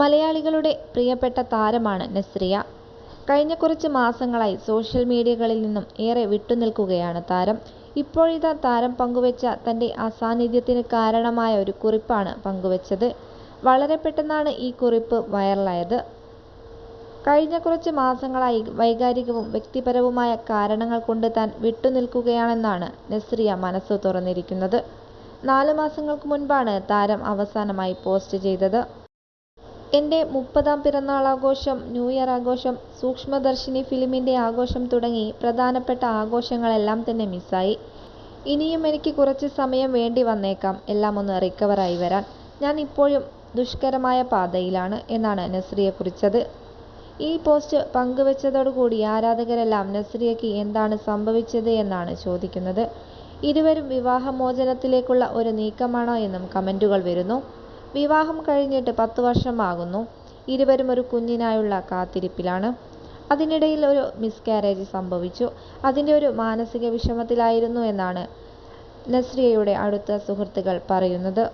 മലയാളികളുടെ പ്രിയപ്പെട്ട താരമാണ് നസ്രിയ. കഴിഞ്ഞ കുറച്ച് മാസങ്ങളായി സോഷ്യൽ മീഡിയകളിൽ നിന്നും ഏറെ വിട്ടുനിൽക്കുകയാണ് താരം. ഇപ്പോഴിതാ താരം പങ്കുവെച്ച തന്റെ അസാന്നിധ്യത്തിന് കാരണമായ ഒരു കുറിപ്പാണ് പങ്കുവെച്ചത്. വളരെ പെട്ടെന്നാണ് ഈ കുറിപ്പ് വൈറലായത്. കഴിഞ്ഞ കുറച്ച് മാസങ്ങളായി വൈകാരികവും വ്യക്തിപരവുമായ കാരണങ്ങൾ കൊണ്ട് താൻ വിട്ടുനിൽക്കുകയാണെന്നാണ് നസ്രിയ മനസ്സ് തുറന്നിരിക്കുന്നത്. നാല് മാസങ്ങൾക്ക് മുൻപാണ് താരം അവസാനമായി പോസ്റ്റ് ചെയ്തത്. എന്റെ മുപ്പതാം പിറന്നാളാഘോഷം, ന്യൂ ഇയർ ആഘോഷം, സൂക്ഷ്മദർശിനി ഫിലിമിന്റെ ആഘോഷം തുടങ്ങി പ്രധാനപ്പെട്ട ആഘോഷങ്ങളെല്ലാം തന്നെ മിസ്സായി. ഇനിയും എനിക്ക് കുറച്ച് സമയം വേണ്ടി വന്നേക്കാം എല്ലാം ഒന്ന് റിക്കവറായി വരാൻ. ഞാൻ ഇപ്പോഴും ദുഷ്കരമായ പാതയിലാണ് എന്നാണ് നസ്രിയ കുറിച്ചത്. ഈ പോസ്റ്റ് പങ്കുവെച്ചതോടുകൂടി ആരാധകരെല്ലാം നസ്രിയയ്ക്ക് എന്താണ് സംഭവിച്ചത് എന്നാണ് ചോദിക്കുന്നത്. ഇരുവരും വിവാഹമോചനത്തിലേക്കുള്ള ഒരു നീക്കമാണോ എന്നും കമന്റുകൾ വരുന്നു. വിവാഹം കഴിഞ്ഞിട്ട് പത്ത് വർഷമാകുന്നു ഇരുവരും ഒരു കുഞ്ഞിനായുള്ള കാത്തിരിപ്പിലാണ്. അതിനിടയിൽ ഒരു മിസ്കാരേജ് സംഭവിച്ചു. അതിന്റെ ഒരു മാനസിക വിഷമത്തിലായിരുന്നു എന്നാണ് നസ്രിയയുടെ അടുത്ത സുഹൃത്തുക്കൾ പറയുന്നത്.